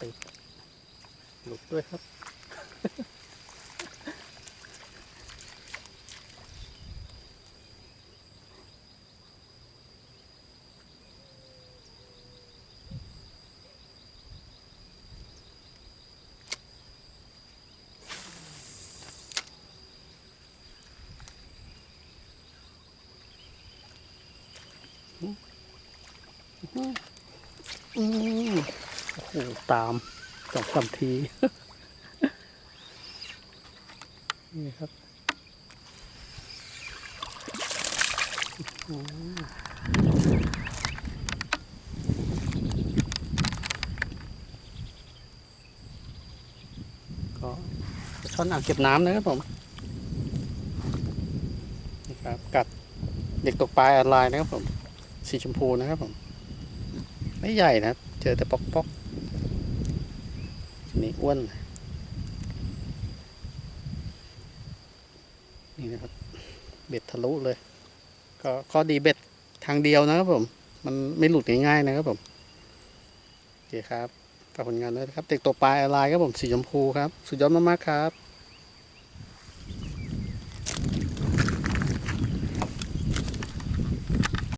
ติดหลุดด้วยครับ อืมโอ้โห ตามสองสามที นี่ครับก็ช้อนอ่างเก็บน้ำนะครับผมนี่ครับกัดเด็กตกปลาออนไลน์นะครับผม สีชมพูนะครับผม ไม่ใหญ่นะ เจอแต่ปอกปอกๆนี่อ้วน นี่นะครับ เบ็ดทะลุเลย ก็ข้อดีเบ็ดทางเดียวนะครับผม มันไม่หลุดง่ายๆนะครับผม โอเคครับฝากผลงานด้วยครับ เด็กตัวปลายอะไรครับผม สีชมพูครับ สุดยอดมากๆครับ